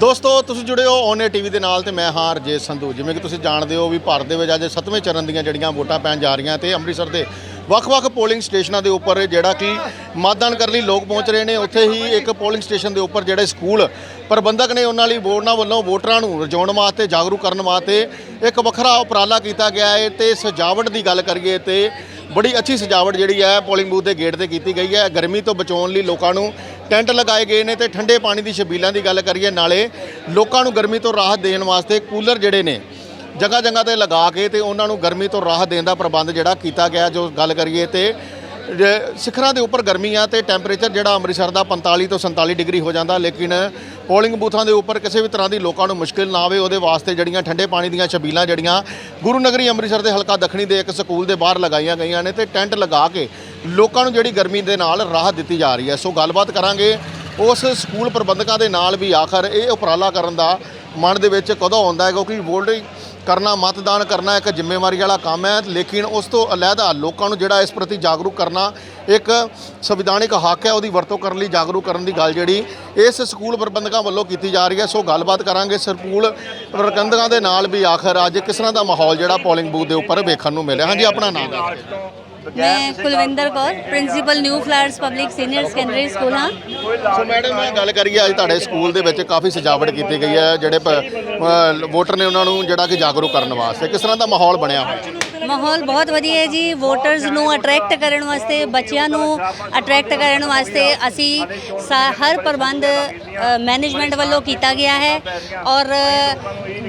ਦੋਸਤੋ, ਤੁਸੀਂ ਜੁੜੇ ਹੋ ਔਨੇ ਟੀਵੀ ਦੇ ਨਾਲ ਤੇ ਮੈਂ ਹਾਂ ਰਜੇਸ਼ ਸੰਧੂ। ਜਿਵੇਂ ਕਿ ਤੁਸੀਂ ਜਾਣਦੇ ਹੋ ਵੀ ਭਾਰਤ ਦੇ ਵਿੱਚ ਅੱਜ ਸੱਤਵੇਂ ਚਰਨ ਦੀਆਂ ਜਿਹੜੀਆਂ ਵੋਟਾਂ ਪੈਣ ਜਾ ਰਹੀਆਂ ਤੇ ਅੰਮ੍ਰਿਤਸਰ ਦੇ ਵੱਖ-ਵੱਖ ਪੋਲਿੰਗ ਸਟੇਸ਼ਨਾਂ ਦੇ ਉੱਪਰ ਜਿਹੜਾ ਕਿ ਮਤਦਾਨ ਕਰਨ ਲਈ ਲੋਕ ਪਹੁੰਚ ਰਹੇ ਨੇ, ਉੱਥੇ ਹੀ ਇੱਕ ਪੋਲਿੰਗ ਸਟੇਸ਼ਨ ਦੇ ਉੱਪਰ ਜਿਹੜੇ ਸਕੂਲ ਪ੍ਰਬੰਧਕ ਨੇ ਉਹਨਾਂ ਲਈ ਵੋਟਰਾਂ ਵੱਲੋਂ ਵੋਟਰਾਂ ਨੂੰ ਰਜਾਉਣ ਵਾਸਤੇ, ਜਾਗਰੂਕ ਕਰਨ ਵਾਸਤੇ ਇੱਕ ਵੱਖਰਾ ਉਪਰਾਲਾ ਕੀਤਾ ਗਿਆ ਹੈ। ਤੇ ਸਜਾਵਟ ਦੀ ਗੱਲ ਕਰੀਏ ਤੇ ਬੜੀ ਅੱਛੀ ਸਜਾਵਟ ਜਿਹੜੀ ਹੈ ਪੋਲਿੰਗ ਬੂਥ ਦੇ ਗੇਟ ਤੇ ਕੀਤੀ ਗਈ ਹੈ। ਗਰਮੀ ਤੋਂ ਬਚਾਉਣ ਲਈ ਲੋਕਾਂ ਨੂੰ ਟੈਂਟ ਲਗਾਏ ਗਏ ਨੇ ਤੇ ਠੰਡੇ ਪਾਣੀ ਦੀ ਛਬੀਲਾਂ ਦੀ ਗੱਲ ਕਰੀਏ, ਨਾਲੇ ਲੋਕਾਂ ਨੂੰ ਗਰਮੀ ਤੋਂ ਰਾਹਤ ਦੇਣ ਵਾਸਤੇ ਕੂਲਰ ਜਿਹੜੇ ਨੇ, ਜਗ੍ਹਾ ਜਗ੍ਹਾ ਤੇ ਲਗਾ ਕੇ ਤੇ ਉਹਨਾਂ ਨੂੰ ਗਰਮੀ ਤੋਂ ਰਾਹਤ ਦੇਣ ਦਾ ਪ੍ਰਬੰਧ ਜਿਹੜਾ ਕੀਤਾ ਗਿਆ, ਜੋ ਗੱਲ ਕਰੀਏ ਤੇ, ਜੇ ਸਿਖਰਾਂ ਦੇ ਉੱਪਰ ਗਰਮੀ ਆ ਤੇ ਟੈਂਪਰੇਚਰ ਜਿਹੜਾ ਅੰਮ੍ਰਿਤਸਰ ਦਾ 45 ਤੋਂ 47 ਡਿਗਰੀ ਹੋ ਜਾਂਦਾ, ਲੇਕਿਨ ਪੋਲਿੰਗ ਬੂਥਾਂ ਦੇ ਉੱਪਰ ਕਿਸੇ ਵੀ ਤਰ੍ਹਾਂ ਦੀ ਲੋਕਾਂ ਨੂੰ ਮੁਸ਼ਕਿਲ ਨਾ ਆਵੇ, ਉਹਦੇ ਵਾਸਤੇ ਜਿਹੜੀਆਂ ਠੰਡੇ ਪਾਣੀ ਦੀਆਂ ਛਬੀਲਾਂ ਜਿਹੜੀਆਂ ਗੁਰੂ ਨਗਰੀ ਅੰਮ੍ਰਿਤਸਰ ਦੇ ਹਲਕਾ ਦੱਖਣੀ ਦੇ ਇੱਕ ਸਕੂਲ ਦੇ ਬਾਹਰ ਲਗਾਈਆਂ ਗਈਆਂ ਨੇ ਤੇ ਟੈਂਟ ਲਗਾ ਕੇ ਲੋਕਾਂ ਨੂੰ ਜਿਹੜੀ ਗਰਮੀ ਦੇ ਨਾਲ ਰਾਹਤ ਦਿੱਤੀ ਜਾ ਰਹੀ ਹੈ। ਸੋ ਗੱਲਬਾਤ ਕਰਾਂਗੇ ਉਸ ਸਕੂਲ ਪ੍ਰਬੰਧਕਾਂ ਦੇ ਨਾਲ ਵੀ ਆਖਰ ਇਹ ਉਪਰਾਲਾ ਕਰਨ ਦਾ ਮਨ ਦੇ ਵਿੱਚ ਕਦੋਂ ਆਉਂਦਾ ਹੈ, ਕਿਉਂਕਿ ਵੋਟ ਕਰਨਾ, ਮਤਦਾਨ ਕਰਨਾ ਇੱਕ ਜ਼ਿੰਮੇਵਾਰੀ ਵਾਲਾ ਕੰਮ ਹੈ। ਲੇਕਿਨ ਉਸ ਤੋਂ ਅਲੱਗਾ ਲੋਕਾਂ ਨੂੰ ਜਿਹੜਾ ਇਸ ਪ੍ਰਤੀ ਜਾਗਰੂਕ ਕਰਨਾ ਇੱਕ ਸੰਵਿਧਾਨਿਕ ਹੱਕ ਹੈ, ਉਹਦੀ ਵਰਤੋਂ ਕਰਨ ਲਈ ਜਾਗਰੂਕ ਕਰਨ ਦੀ ਗੱਲ ਜਿਹੜੀ ਇਸ ਸਕੂਲ ਪ੍ਰਬੰਧਕਾਂ ਵੱਲੋਂ ਕੀਤੀ ਜਾ ਰਹੀ ਹੈ। ਸੋ ਗੱਲਬਾਤ ਕਰਾਂਗੇ ਸਕੂਲ ਪ੍ਰਬੰਧਕਾਂ ਦੇ ਨਾਲ ਵੀ ਆਖਰ ਅੱਜ ਕਿਸ ਤਰ੍ਹਾਂ ਦਾ ਮਾਹੌਲ ਜਿਹੜਾ ਪੋਲਿੰਗ ਬੂਥ ਦੇ ਉੱਪਰ ਵੇਖਣ ਨੂੰ ਮਿਲਿਆ। ਹਾਂਜੀ, ਆਪਣਾ ਨਾਮ ਦੱਸ ਦਿਓ। ਮੈਂ Kulwinder Kaur principal new flowers public senior secondary school ਹਾਂ ਸੋ ਮੈਡਮ ਇਹ ਗੱਲ ਕਰੀਏ ਅੱਜ ਤੁਹਾਡੇ ਸਕੂਲ ਦੇ ਵਿੱਚ ਕਾਫੀ ਸਜਾਵਟ ਕੀਤੀ ਗਈ ਹੈ ਜਿਹੜੇ ਪ- ਅ, ਵੋਟਰ ਨੇ ਉਹਨਾਂ ਨੂੰ ਜਿਹੜਾ ਕਿ ਜਾਗਰੂਕ ਕਰਨ ਵਾਸਤੇ। ਕਿਸ ਤਰ੍ਹਾਂ ਦਾ ਮਾਹੌਲ ਬਣਿਆ ਹੋਇਆ? ਮਾਹੌਲ ਬਹੁਤ ਵਧੀਆ ਹੈ ਜੀ। ਵੋਟਰਸ ਨੂੰ ਅਟਰੈਕਟ ਕਰਨ ਵਾਸਤੇ, ਬੱਚਿਆਂ ਨੂੰ ਅਟਰੈਕਟ ਕਰਨ ਵਾਸਤੇ ਅਸੀਂ ਹਰ ਪ੍ਰਬੰਧ ਮੈਨੇਜਮੈਂਟ ਵੱਲੋਂ ਕੀਤਾ ਗਿਆ ਹੈ ਔਰ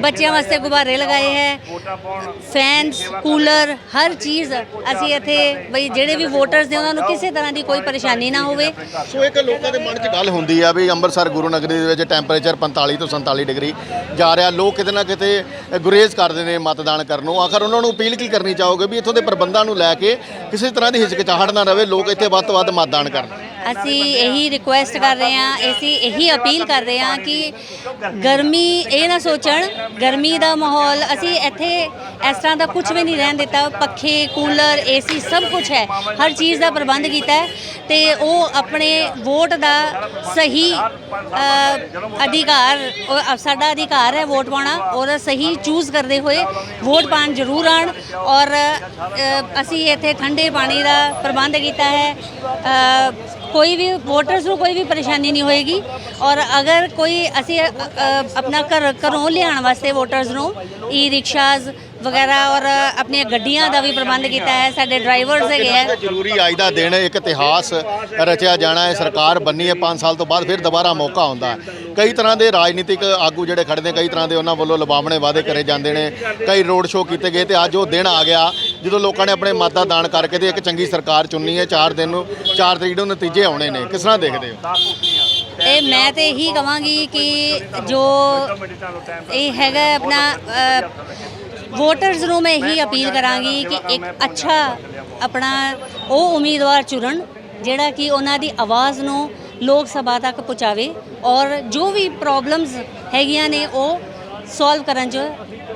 ਬੱਚਿਆਂ ਵਾਸਤੇ ਗੁਬਾਰੇ ਲਗਾਏ ਹੈ। ਫੈਨਸ ਕੂਲਰ ਹਰ ਚੀਜ਼ ਅਸੀਂ ਇੱਥੇ ਬਈ ਜਿਹੜੇ ਵੀ ਵੋਟਰਸ ਨੇ ਉਹਨਾਂ ਨੂੰ ਕਿਸੇ ਤਰ੍ਹਾਂ ਦੀ ਕੋਈ ਪਰੇਸ਼ਾਨੀ ਨਾ ਹੋਵੇ। ਸੋ ਇੱਕ ਲੋਕਾਂ ਦੇ ਮਨ 'ਚ ਗੱਲ ਹੁੰਦੀ ਆ ਵੀ ਅੰਮ੍ਰਿਤਸਰ ਗੁਰੂ ਨਗਰੀ ਦੇ ਵਿੱਚ ਟੈਂਪਰੇਚਰ 45 ਤੋਂ 47 ਡਿਗਰੀ ਜਾ ਰਿਹਾ। ਲੋਕ ਕਿਤੇ ਨਾ ਕਿਤੇ ਗੁਰੇਜ਼ ਕਰਦੇ ਨੇ ਮਤਦਾਨ ਕਰਨ ਨੂੰ। ਆਖਰ ਉਹਨਾਂ ਨੂੰ ਅਪੀਲ ਕੀ ਕਰਨੀ ਚਾਹੋਗੇ ਵੀ ਇੱਥੋਂ ਦੇ ਪ੍ਰਬੰਧਾਂ ਨੂੰ ਲੈ ਕੇ ਕਿਸੇ ਤਰ੍ਹਾਂ ਦੀ ਹਿਚਕਚਾਹਟ ਨਾ ਰਵੇ, ਲੋਕ ਇੱਥੇ ਵੱਧ ਤੋਂ ਵੱਧ ਮਤਦਾਨ ਕਰਨ? ਅਸੀਂ ਇਹੀ ਰਿਕੁਐਸਟ ਕਰ ਰਹੇ ਹਾਂ, ਅਸੀਂ ਇਹੀ ਅਪੀਲ ਕਰ ਰਹੇ ਹਾਂ ਕਿ ਗਰਮੀ ਇਹ ਨਾ ਸੋਚਣ, ਗਰਮੀ ਦਾ ਮਾਹੌਲ, ਅਸੀਂ ਇੱਥੇ ਇਸ ਤਰ੍ਹਾਂ ਦਾ ਕੁਝ ਵੀ ਨਹੀਂ ਰਹਿਣ ਦਿੱਤਾ। ਪੱਖੇ ਕੂਲਰ ਏਸੀ ਸਭ ਕੁਝ ਹੈ। ਹਰ ਚੀਜ਼ ਦਾ ਪ੍ਰਬੰਧ ਕੀਤਾ ਹੈ ਤੇ ਉਹ ਆਪਣੇ ਵੋਟ ਦਾ ਸਹੀ ਅ, ਅਧਿਕਾਰ ਉਹ ਸਾਡਾ ਅਧਿਕਾਰ ਹੈ ਵੋਟ ਪਾਉਣਾ ਉਹਦਾ ਸਹੀ ਚੂਜ਼ ਕਰਦੇ ਹੋਏ ਵੋਟ ਪਾਣ ਜ਼ਰੂਰ ਆਣ ਔਰ ਅ, ਅਸੀਂ ਇੱਥੇ ਠੰਡੇ ਪਾਣੀ ਦਾ ਪ੍ਰਬੰਧ ਕੀਤਾ ਹੈ। ਅ, ਕੋਈ ਵੀ ਵੋਟਰਸ ਨੂੰ ਕੋਈ ਵੀ ਪਰੇਸ਼ਾਨੀ ਨਹੀਂ ਹੋਏਗੀ ਔਰ ਅਗਰ ਕੋਈ ਅਸੀਂ ਅ, ਅ, ਆਪਣਾ ਘਰ ਘਰੋਂ ਲਿਆਉਣ ਵਾਸਤੇ ਵੋਟਰਸ ਨੂੰ ਈ ਰਿਕਸ਼ਾਜ਼ ਵਗੈਰਾ ਔਰ ਆਪਣੀਆਂ ਗੱਡੀਆਂ ਦਾ ਵੀ ਪ੍ਰਬੰਧ ਕੀਤਾ ਹੈ ਸਾਡੇ ਡਰਾਈਵਰਸ ਹੈਗੇ ਹੈ ਜ਼ਰੂਰੀ ਅੱਜ ਦਾ ਦਿਨ ਇੱਕ ਇਤਿਹਾਸ ਰਚਿਆ ਜਾਣਾ ਹੈ ਸਰਕਾਰ ਬੰਨੀ ਹੈ 5 ਸਾਲ ਤੋਂ ਬਾਅਦ ਫਿਰ ਦੁਬਾਰਾ ਮੌਕਾ ਆਉਂਦਾ ਹੈ। ਕਈ ਤਰ੍ਹਾਂ ਦੇ ਰਾਜਨੀਤਿਕ ਆਗੂ ਜਿਹੜੇ ਖੜਦੇ ਕਈ ਤਰ੍ਹਾਂ ਦੇ ਉਹਨਾਂ ਵੱਲੋਂ ਲੁਭਾਵਣੇ ਵਾਅਦੇ ਕਰੇ ਜਾਂਦੇ ਨੇ ਕਈ ਰੋਡ ਸ਼ੋਅ ਕੀਤੇ ਗਏ ਤੇ ਅੱਜ ਉਹ ਦਿਨ ਆ ਗਿਆ ਜਦੋਂ ਲੋਕਾਂ ਨੇ ਆਪਣੇ ਮਤਾਂ ਦਾਨ ਕਰਕੇ ਤੇ ਇੱਕ ਚੰਗੀ ਸਰਕਾਰ ਚੁਣਨੀ ਹੈ 4 ਦਿਨ ਨੂੰ 4 ਤਰੀਕ ਨੂੰ ਨਤੀਜੇ ਆਉਣੇ ਨੇ। ਕਿਸ ਤਰ੍ਹਾਂ ਦੇਖਦੇ ਹੋ? ਇਹ ਮੈਂ ਤੇ ਇਹੀ ਕਵਾਂਗੀ ਕਿ ਜੋ ਇਹ ਹੈਗਾ ਆਪਣਾ ਵੋਟਰਸ ਨੂੰ ਮੈਂ ਇਹੀ ਅਪੀਲ ਕਰਾਂਗੀ ਕਿ ਇੱਕ ਅੱਛਾ ਆਪਣਾ ਉਹ ਉਮੀਦਵਾਰ ਚੁਣਨ, ਜਿਹੜਾ ਕਿ ਉਹਨਾਂ ਦੀ ਆਵਾਜ਼ ਨੂੰ ਲੋਕ ਸਭਾ ਤੱਕ ਪਹੁੰਚਾਵੇ ਔਰ ਜੋ ਵੀ ਪ੍ਰੋਬਲਮਸ ਹੈਗੀਆਂ ਨੇ ਉਹ ਸੋਲਵ ਕਰਨ 'ਚ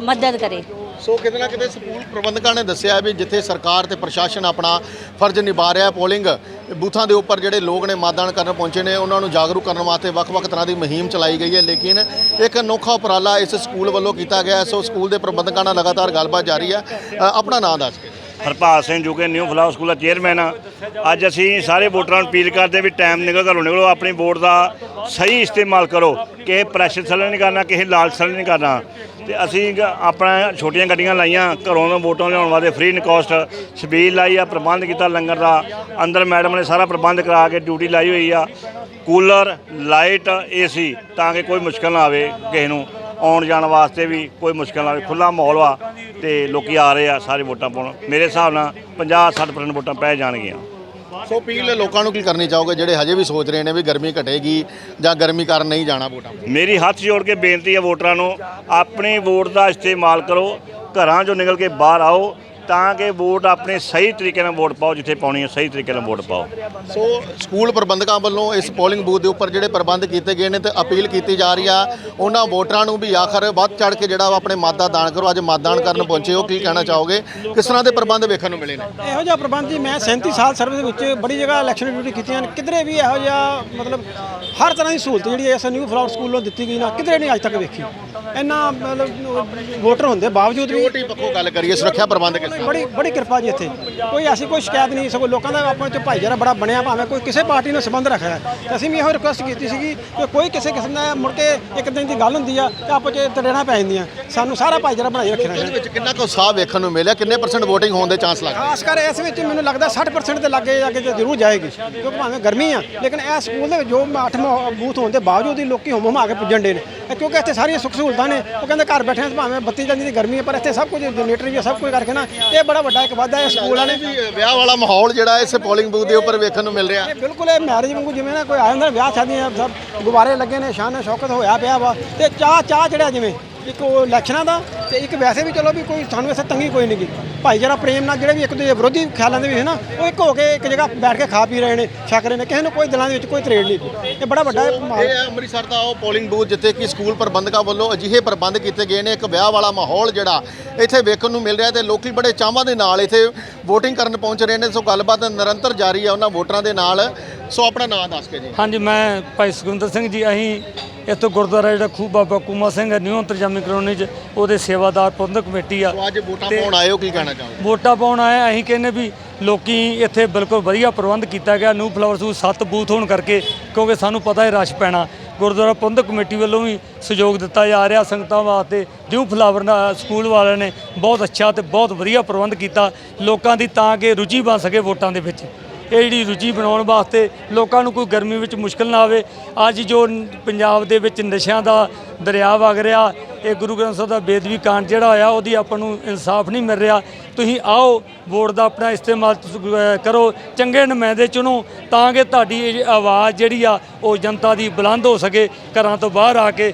ਮਦਦ ਕਰੇ। ਸੋ ਕਿਤੇ ਨਾ ਕਿਤੇ ਸਕੂਲ ਪ੍ਰਬੰਧਕਾਂ ਨੇ ਦੱਸਿਆ ਵੀ ਜਿੱਥੇ ਸਰਕਾਰ ਤੇ ਪ੍ਰਸ਼ਾਸਨ ਆਪਣਾ ਫਰਜ਼ ਨਿਭਾ ਰਿਹਾ ਹੈ ਪੋਲਿੰਗ ਬੂਥਾਂ ਦੇ ਉੱਪਰ ਜਿਹੜੇ ਲੋਕ ਨੇ ਮਤਦਾਨ ਕਰਨ ਪਹੁੰਚੇ ਨੇ ਉਹਨਾਂ ਨੂੰ ਜਾਗਰੂਕ ਕਰਨ ਵਾਸਤੇ ਵੱਖ-ਵੱਖ ਤਰ੍ਹਾਂ ਦੀ ਮੁਹਿੰਮ ਚਲਾਈ ਗਈ ਹੈ। ਲੇਕਿਨ ਇੱਕ ਅਨੋਖਾ ਉਪਰਾਲਾ ਇਸ ਸਕੂਲ ਵੱਲੋਂ ਕੀਤਾ ਗਿਆ ਹੈ। ਸੋ ਸਕੂਲ ਦੇ ਪ੍ਰਬੰਧਕਾਂ ਨਾਲ ਲਗਾਤਾਰ ਗੱਲਬਾਤ ਜਾਰੀ ਹੈ। ਅ, ਆਪਣਾ ਨਾਮ ਦੱਸ ਕੇ ਹਰਪਾਲ ਸਿੰਘ ਜੋ ਕਿ ਨਿਊ ਫਲਾਵਰ ਸਕੂਲ ਦਾ ਚੇਅਰਮੈਨ ਆ ਅੱਜ ਅਸੀਂ ਸਾਰੇ ਵੋਟਰਾਂ ਨੂੰ ਅਪੀਲ ਕਰਦੇ ਵੀ ਟਾਈਮ ਨਿਕਲ ਘਰੋਂ ਨਿਕਲੋ ਆਪਣੀ ਵੋਟ ਦਾ ਸਹੀ ਇਸਤੇਮਾਲ ਕਰੋ। ਕਿਸੇ ਪ੍ਰੈਸ਼ਰ ਥੱਲੇ ਨਹੀਂ ਕਰਨਾ ਕਿਸੇ ਲਾਲਚ ਥੱਲੇ ਨਹੀਂ ਕਰਨਾ। ਤੇ ਅਸੀਂ ਗ- ਆਪਣਾ ਛੋਟੀਆਂ ਗੱਡੀਆਂ ਲਾਈਆਂ, ਘਰੋਂ ਤੋਂ ਵੋਟਾਂ ਲਿਆਉਣ ਵਾਸਤੇ ਫ੍ਰੀ ਇਨ ਕਾਸਟ ਛਬੀਲ ਲਾਈ ਆ, ਪ੍ਰਬੰਧ ਕੀਤਾ ਲੰਗਰ ਦਾ, ਅੰਦਰ ਮੈਡਮ ਨੇ ਸਾਰਾ ਪ੍ਰਬੰਧ ਕਰਾ ਕੇ ਡਿਊਟੀ ਲਾਈ ਹੋਈ ਆ। ਕੂਲਰ ਲਾਈਟ ਏਸੀ ਤਾਂ ਕਿ ਕੋਈ ਮੁਸ਼ਕਲ ਨਾ ਆਵੇ ਕਿਸੇ ਨੂੰ। ਆਉਣ ਜਾਣ ਵਾਸਤੇ ਵੀ ਕੋਈ ਮੁਸ਼ਕਲ ਨਾ ਆਵੇ ਖੁੱਲਾ ਮਾਹੌਲ ਵਾ ਤੇ ਲੋਕੀ ਆ ਰਹੇ ਆ, ਸਾਰੇ ਵੋਟਾਂ ਪਾਉਣ। ਮੇਰੇ ਹਿਸਾਬ ਨਾਲ 50 60% ਵੋਟਾਂ ਪੈ ਜਾਣਗੀਆਂ। ਸੋ ਅਪੀਲ ਲੋਕਾਂ ਨੂੰ ਕੀ ਕਰਨੀ ਚਾਹੋਗੇ ਜਿਹੜੇ ਹਜੇ ਵੀ ਸੋਚ ਰਹੇ ਨੇ ਵੀ ਗਰਮੀ ਘਟੇਗੀ ਜਾਂ ਗਰਮੀ ਕਾਰਨ ਨਹੀਂ ਜਾਣਾ ਵੋਟਾਂ ਮੇਰੀ ਹੱਥ ਜੋੜ ਕੇ ਬੇਨਤੀ ਹੈ ਵੋਟਰਾਂ ਨੂੰ, ਆਪਣੀ ਵੋਟ ਦਾ ਇਸਤੇਮਾਲ ਕਰੋ, ਘਰਾਂ ਚੋਂ ਨਿਕਲ ਕੇ ਬਾਹਰ ਆਓ ਤਾਂ ਕਿ ਵੋਟ ਆਪਣੇ ਸਹੀ ਤਰੀਕੇ ਨਾਲ ਵੋਟ ਪਾਓ ਜਿੱਥੇ ਪਾਉਣੀ ਹੈ ਸਹੀ ਤਰੀਕੇ ਨਾਲ ਵੋਟ ਪਾਓ। ਸੋ ਸਕੂਲ ਪ੍ਰਬੰਧਕਾਂ ਵੱਲੋਂ ਇਸ ਪੋਲਿੰਗ ਬੂਥ ਦੇ ਉੱਪਰ ਜਿਹੜੇ ਪ੍ਰਬੰਧ ਕੀਤੇ ਗਏ ਨੇ ਤੇ ਅਪੀਲ ਕੀਤੀ ਜਾ ਰਹੀ ਆ ਉਹਨਾਂ ਵੋਟਰਾਂ ਨੂੰ ਵੀ ਆਖਰ ਵੱਧ ਚੜ ਕੇ ਜਿਹੜਾ ਵਾ ਆਪਣੇ ਮਤਦਾਨ ਦਾਨ ਕਰੋ ਅੱਜ ਮਤਦਾਨ ਕਰਨ ਪਹੁੰਚੇ ਹੋ ਕੀ ਕਹਿਣਾ ਚਾਹੋਗੇ? ਕਿਸ ਤਰ੍ਹਾਂ ਦੇ ਪ੍ਰਬੰਧ ਵੇਖਣ ਨੂੰ ਮਿਲੇ ਨੇ? ਇਹੋ ਜਿਹਾ ਪ੍ਰਬੰਧ ਜੀ ਮੈਂ 37 ਸਾਲ ਸਰਵਿਸ ਦੇ ਵਿੱਚ ਬੜੀ ਜਗ੍ਹਾ ਇਲੈਕਸ਼ਨ ਡਿਊਟੀ ਕੀਤੀਆਂ ਨੇ ਕਿਧਰੇ ਵੀ ਇਹੋ ਜਿਹਾ ਮਤਲਬ ਹਰ ਤਰ੍ਹਾਂ ਦੀ ਸਹੂਲਤ ਜਿਹੜੀ ਐਸ ਨਿਊ ਫਲਾਵਰ ਸਕੂਲੋਂ ਦਿੱਤੀ ਗਈ ਨਾ ਕਿਧਰੇ ਨਹੀਂ ਅੱਜ ਤੱਕ ਵੇਖੀ। ਇੰਨਾ ਮਤਲਬ ਵੋਟਰ ਹੁੰਦੇ ਬਾਵਜੂਦ ਵੀ ਸਿਕਿਉਰਿਟੀ ਪੱਖੋਂ ਗੱਲ ਕਰੀਏ ਸੁਰੱਖਿਆ ਪ੍ਰਬੰਧ ਕਿਸ ਤਰ੍ਹਾਂ? ਬੜੀ ਬੜੀ ਕਿਰਪਾ ਜੀ ਇੱਥੇ। ਕੋਈ ਐਸੀ ਕੋਈ ਸ਼ਿਕਾਇਤ ਨਹੀਂ ਸਗੋਂ ਲੋਕਾਂ ਦਾ ਆਪਸ ਵਿੱਚ ਭਾਈਚਾਰਾ ਬੜਾ ਬਣਿਆ ਭਾਵੇਂ ਕੋਈ ਕਿਸੇ ਪਾਰਟੀ ਨਾਲ ਸੰਬੰਧ ਰੱਖਿਆ ਹੈ। ਤੇ ਅਸੀਂ ਵੀ ਇਹੋ ਰਿਕੁਐਸਟ ਕੀਤੀ ਸੀਗੀ ਕਿ ਕੋਈ ਕਿਸੇ ਕਿਸਮ ਦਾ ਮੁੜ ਕੇ ਇੱਕ ਦਿਨ ਦੀ ਗੱਲ ਹੁੰਦੀ ਆ ਤੇ ਆਪਸ ਵਿੱਚ ਤੜੇਣਾ ਪੈ ਜਾਂਦੀਆਂ। ਸਾਨੂੰ ਸਾਰਾ ਭਾਈਚਾਰਾ ਬਣਾਈ ਰੱਖਣਾ ਇਹਦੇ ਹੈ ਵਿੱਚ ਕਿੰਨਾ ਕੁ ਉਤਸ਼ਾਹ ਵੇਖਣ ਨੂੰ ਮਿਲਿਆ? ਕਿੰਨੇ ਪਰਸੈਂਟ VOTING ਹੋਣ ਦੇ ਚਾਂਸ ਲੱਗਦੇ? ਖਾਸ ਕਰ ਇਸ ਵਿੱਚ ਮੈਨੂੰ ਲੱਗਦਾ 60% ਦੇ ਲੱਗੇ ਅੱਗੇ ਤੇ ਜ਼ਰੂਰ ਜਾਏਗੀ ਕਿਉਂਕਿ ਭਾਵੇਂ ਗਰਮੀ ਆ ਲੇਕਿਨ ਇਹ ਸਕੂਲ ਦੇ ਵਿੱਚ ਜੋ 8 ਬੂਥ ਹੋਣ ਦੇ ਬਾਵਜੂਦ ਹੀ ਲੋਕੀ ਹੁਮ ਹੁਮਾ ਕੇ ਪੁੱਜਣ ਦੇ ਨੇ। ਕਿਉਂਕਿ ਇੱਥੇ ਸਾਰੀਆਂ ਸੁੱਖ ਸਹੂਲਤਾਂ ਨੇ। ਉਹ ਕਹਿੰਦੇ ਘਰ ਬੈਠੇ ਭਾਵੇਂ ਬੱਤੀ ਜਾਂਦੀ ਦੀ ਗਰਮੀ ਹੈ ਪਰ ਇੱਥੇ ਸਭ ਕੁਝ ਜਨਰੇਟਰ ਵੀ ਸਭ ਕੁਝ ਕਰਕੇ ਨਾ ਇਹ ਬੜਾ ਵੱਡਾ ਇੱਕ ਵਾਧਾ ਹੈ ਸਕੂਲ ਵਾਲੇ ਵਿਆਹ ਵਾਲਾ ਮਾਹੌਲ ਜਿਹੜਾ ਇਸ ਪੋਲਿੰਗ ਬੂਥ ਦੇ ਉੱਪਰ ਵੇਖਣ ਨੂੰ ਮਿਲ ਰਿਹਾ। ਬਿਲਕੁਲ ਇਹ ਮੈਰਿਜ ਵਾਂਗੂ ਜਿਵੇਂ ਨਾ ਕੋਈ ਆ ਜਾਂਦਾ ਵਿਆਹ ਸ਼ਾਦੀਆਂ ਸਭ ਗੁਬਾਰੇ ਲੱਗੇ ਨੇ ਸ਼ਾਨ ਸ਼ੌਕਤ ਹੋਇਆ ਪਿਆ ਵਾ। ਤੇ ਚਾਹ ਚਾਹ ਚੜਿਆ ਜਿਵੇਂ। ਇੱਕ ਉਹ ਇਲੈਕਸ਼ਨਾਂ ਦਾ ਤੇ ਇੱਕ ਵੈਸੇ ਵੀ ਚਲੋ ਵੀ ਕੋਈ ਸਾਨੂੰ ਵੈਸੇ ਤੰਗੀ ਕੋਈ ਨਹੀਂ ਗੀ। ਭਾਈਚਾਰਾ ਪ੍ਰੇਮ ਨਾਲ ਜਿਹੜੇ ਵੀ ਇੱਕ ਦੂਜੇ ਵਿਰੋਧੀ ਖਿਆਲਾਂ ਦੇ ਵੀ ਹੈ ਨਾ ਉਹ ਇੱਕ ਹੋ ਕੇ ਇੱਕ ਜਗ੍ਹਾ ਬੈਠ ਕੇ ਖਾ ਪੀ ਰਹੇ ਨੇ ਛਕ ਰਹੇ ਨੇ ਕਿਸੇ ਨੂੰ ਕੋਈ ਦਿਲਾਂ ਦੇ ਵਿੱਚ ਕੋਈ ਤਰੇੜ ਨਹੀਂ ਇਹ ਬੜਾ ਵੱਡਾ ਇਹ ਹੈ ਅੰਮ੍ਰਿਤਸਰ ਦਾ ਉਹ ਪੋਲਿੰਗ ਬੂਥ ਜਿੱਥੇ ਕਿ ਸਕੂਲ ਪ੍ਰਬੰਧਕਾਂ ਵੱਲੋਂ ਅਜਿਹੇ ਪ੍ਰਬੰਧ ਕੀਤੇ ਗਏ ਨੇ ਇੱਕ ਵਿਆਹ ਵਾਲਾ ਮਾਹੌਲ ਜਿਹੜਾ ਇੱਥੇ ਵੇਖਣ ਨੂੰ ਮਿਲ ਰਿਹਾ ਤੇ ਲੋਕੀ ਬੜੇ ਚਾਵਾਂ ਦੇ ਨਾਲ ਇੱਥੇ VOTING ਕਰਨ ਪਹੁੰਚ ਰਹੇ ਨੇ। ਸੋ ਗੱਲਬਾਤ ਨਿਰੰਤਰ ਜਾਰੀ ਹੈ ਉਹਨਾਂ ਵੋਟਰਾਂ ਦੇ ਨਾਲ। ਸੋ ਆਪਣਾ ਨਾਮ ਦੱਸ ਕੇ ਜੀ। ਹਾਂਜੀ ਮੈਂ ਭਾਈ ਸੁਖਿੰਦਰ ਸਿੰਘ ਜੀ ਅਸੀਂ ਇੱਥੋਂ ਗੁਰਦੁਆਰਾ ਜਿਹੜਾ ਖੂਹ ਬਾਬਾ ਕੂਮਾ ਸਿੰਘ ਨਿਊ ਅੰਤਰਜਾਮੀ ਕਲੋਨੀ 'ਚ ਉਹਦੇ ਸੇਵਾਦਾਰ ਪ੍ਰਬੰਧਕ ਕਮੇਟੀ ਆ। ਸੋ ਅੱਜ ਵੋਟਾਂ ਪਾਉਣ ਆਏ ਹੋ ਕੀ ਕਹਿਣਾ ਚਾਹੋਗੇ? ਵੋਟਾਂ ਪਾਉਣ ਆਏ ਅਸੀਂ ਕਹਿੰਦੇ ਵੀ ਲੋਕੀ ਇੱਥੇ ਬਿਲਕੁਲ ਵਧੀਆ ਪ੍ਰਬੰਧ ਕੀਤਾ ਗਿਆ ਨਿਊ ਫਲਾਵਰ ਸਕੂਲ ਸੱਤ ਬੂਥ ਹੋਣ ਕਰਕੇ ਕਿਉਂਕਿ ਸਾਨੂੰ ਪਤਾ ਹੈ ਰਸ਼ ਪੈਣਾ। ਗੁਰਦੁਆਰਾ ਪ੍ਰਬੰਧਕ ਕਮੇਟੀ ਵੱਲੋਂ ਵੀ ਸਹਿਯੋਗ ਦਿੱਤਾ ਜਾ ਰਿਹਾ ਸੰਗਤਾਂ ਵਾਸਤੇ। ਨਿਊ ਫਲਾਵਰ ਦਾ ਸਕੂਲ ਵਾਲਿਆਂ ਨੇ ਬਹੁਤ ਅੱਛਾ ਤੇ ਬਹੁਤ ਵਧੀਆ ਪ੍ਰਬੰਧ ਕੀਤਾ। ਲੋਕਾਂ ਦੀ ਤਾਂ ਕਿ ਰੁਚੀ ਬਣ ਸਕੇ ਵੋਟਾਂ ਦੇ ਵਿੱਚ। ਇਹ ਜਿਹੜੀ ਰੁਚੀ ਬਣਾਉਣ ਵਾਸਤੇ ਲੋਕਾਂ ਨੂੰ ਕੋਈ ਗਰਮੀ ਵਿੱਚ ਮੁਸ਼ਕਲ ਨਾ ਆਵੇ। ਅੱਜ ਜੋ ਪੰਜਾਬ ਦੇ ਵਿੱਚ ਨਸ਼ਿਆਂ ਦਾ ਦਰਿਆ ਵਗ ਰਿਹਾ ਇਹ ਗੁਰੂ ਗ੍ਰੰਥ ਸਾਹਿਬ ਦਾ ਬੇਦਵੀ ਕਾਂਡ ਜਿਹੜਾ ਹੋਇਆ ਉਹਦੀ ਆਪਾਂ ਨੂੰ ਇਨਸਾਫ ਨਹੀਂ ਮਿਲ ਰਿਹਾ। ਤੁਸੀਂ ਆਓ ਵੋਟ ਦਾ ਆਪਣਾ ਇਸਤੇਮਾਲ ਤੁਸੀਂ, ਕਰੋ ਚੰਗੇ ਨੁਮਾਇੰਦੇ ਚੁਣੋ ਤਾਂ ਕਿ ਤੁਹਾਡੀ ਇਹ ਆਵਾਜ਼ ਜਿਹੜੀ ਆ ਉਹ ਜਨਤਾ ਦੀ ਬੁਲੰਦ ਹੋ ਸਕੇ ਘਰਾਂ ਤੋਂ ਬਾਹਰ ਆ ਕੇ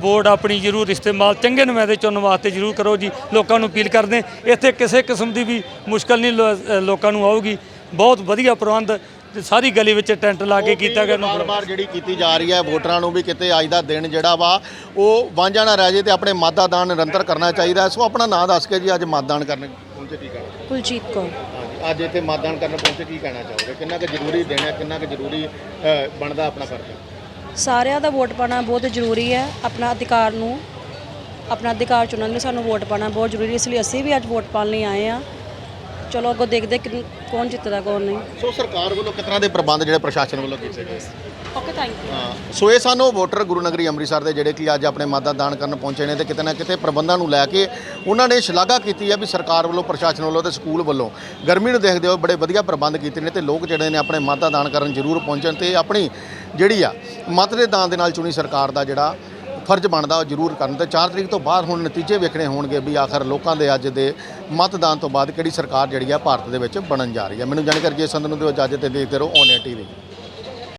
ਵੋਟ ਆਪਣੀ ਜ਼ਰੂਰ ਇਸਤੇਮਾਲ ਚੰਗੇ ਨੁਮਾਇੰਦੇ ਚੁਣਨ ਵਾਸਤੇ ਜ਼ਰੂਰ ਕਰੋ ਜੀ। ਲੋਕਾਂ ਨੂੰ ਅਪੀਲ ਕਰਦੇ ਇੱਥੇ ਕਿਸੇ ਕਿਸਮ ਦੀ ਵੀ ਮੁਸ਼ਕਲ ਨਹੀਂ ਲੋ- ਲੋਕਾਂ ਨੂੰ ਆਊਗੀ। ਬਹੁਤ ਵਧੀਆ ਪ੍ਰਬੰਧ ਤੇ ਸਾਰੀ ਗਲੀ ਵਿੱਚ ਟੈਂਟ ਲਾ ਕੇ ਕੀਤਾ ਗਿਆ ਨੂੰ ਬਾਰ-ਬਾਰ ਜਿਹੜੀ ਕੀਤੀ ਜਾ ਰਹੀ ਹੈ ਵੋਟਰਾਂ ਨੂੰ ਵੀ ਕਿਤੇ ਅੱਜ ਦਾ ਦਿਨ ਜਿਹੜਾ ਵਾ ਉਹ ਵਾਂਝਾ ਨਾ ਰਹਿ ਜੇ ਤੇ ਆਪਣੇ ਮਤਦਾਨ ਨਿਰੰਤਰ ਕਰਨਾ ਚਾਹੀਦਾ ਹੈ। ਸੋ ਆਪਣਾ ਨਾਮ ਦੱਸ ਕੇ ਜੀ ਅੱਜ ਮਤਦਾਨ ਕਰਨ ਪਹੁੰਚੇ ਕੀ ਕਹਿਣਾ? ਕੁਲਜੀਤ ਕੌਰ। ਹਾਂਜੀ, ਅੱਜ ਇੱਥੇ ਮਤਦਾਨ ਕਰਨ ਪਹੁੰਚੇ ਕੀ ਕਹਿਣਾ ਚਾਹੋਗੇ? ਕਿੰਨਾ ਕੁ ਜ਼ਰੂਰੀ ਦਿਨ ਹੈ ਕਿੰਨਾ ਕੁ ਜ਼ਰੂਰੀ ਅ, ਬਣਦਾ ਆਪਣਾ ਫਰਜ਼? ਸਾਰਿਆਂ ਦਾ ਵੋਟ ਪਾਣਾ ਬਹੁਤ ਜ਼ਰੂਰੀ ਹੈ ਆਪਣਾ ਅਧਿਕਾਰ ਨੂੰ ਆਪਣਾ ਅਧਿਕਾਰ ਚੁਣਨ ਲਈ ਸਾਨੂੰ ਵੋਟ ਪਾਣਾ ਬਹੁਤ ਜ਼ਰੂਰੀ ਹੈ। ਇਸ ਲਈ ਅਸੀਂ ਵੀ ਅੱਜ ਵੋਟ ਪਾਉਣ ਲਈ ਆਏ ਆ ਚਲੋ ਅੱਗੋਂ ਦੇਖਦੇ ਕਿ ਕੌਣ ਜਿੱਤਦਾ ਕੌਣ ਨਹੀਂ। ਸੋ ਸਰਕਾਰ ਵੱਲੋਂ ਕਿਸ ਤਰ੍ਹਾਂ ਦੇ ਪ੍ਰਬੰਧ ਜਿਹੜੇ ਪ੍ਰਸ਼ਾਸਨ ਵੱਲੋਂ ਕੀਤੇ ਗਏ? ਓਕੇ ਥੈਂਕ ਯੂ ਹਾਂ ਸੋ ਇਹ ਸਾਨੂੰ ਵੋਟਰ ਗੁਰੂ ਨਗਰੀ ਅੰਮ੍ਰਿਤਸਰ ਦੇ ਜਿਹੜੇ ਕਿ ਅੱਜ ਆਪਣੇ ਮਤਦਾਨ ਕਰਨ ਪਹੁੰਚੇ ਨੇ ਤੇ ਕਿਤੇ ਨਾ ਕਿਤੇ ਪ੍ਰਬੰਧਾਂ ਨੂੰ ਲੈ ਕੇ ਉਹਨਾਂ ਨੇ ਸ਼ਲਾਘਾ ਕੀਤੀ ਹੈ ਵੀ ਸਰਕਾਰ ਵੱਲੋਂ ਪ੍ਰਸ਼ਾਸਨ ਵੱਲੋਂ ਤੇ ਸਕੂਲ ਵੱਲੋਂ। ਗਰਮੀ ਨੂੰ ਦੇਖਦੇ ਹੋਏ ਬੜੇ ਵਧੀਆ ਪ੍ਰਬੰਧ ਕੀਤੇ ਨੇ ਤੇ ਲੋਕ ਜਿਹੜੇ ਨੇ ਆਪਣੇ ਮਤਦਾਨ ਕਰਨ ਜ਼ਰੂਰ ਪਹੁੰਚਣ ਤੇ ਆਪਣੀ ਜਿਹੜੀ ਆ ਮਤ ਦੇ ਦਾਨ ਦੇ ਨਾਲ ਚੁਣੀ ਸਰਕਾਰ ਦਾ ਜਿਹੜਾ ਫਰਜ਼ ਬਣਦਾ, ਉਹ ਜ਼ਰੂਰ ਕਰਨ ਤੇ 4 ਤਰੀਕ ਤੋਂ ਬਾਅਦ ਹੁਣ ਨਤੀਜੇ ਵੇਖਣੇ ਹੋਣਗੇ ਵੀ ਆਖਰ ਲੋਕਾਂ ਦੇ ਅੱਜ ਦੇ ਮਤਦਾਨ ਤੋਂ ਬਾਅਦ ਕਿਹੜੀ ਸਰਕਾਰ ਜਿਹੜੀ ਆ ਭਾਰਤ ਦੇ ਵਿੱਚ ਬਣਨ ਜਾ ਰਹੀ ਹੈ ਮੈਨੂੰ ਜਾਣਕਾਰੀ ਜੇ ਸੰਦ ਨੂੰ ਦਿਓ ਇਜਾਜ਼ਤ ਤੇ ਦੇਖਦੇ ਰਹੋ ਔਨ ਟੀਵੀ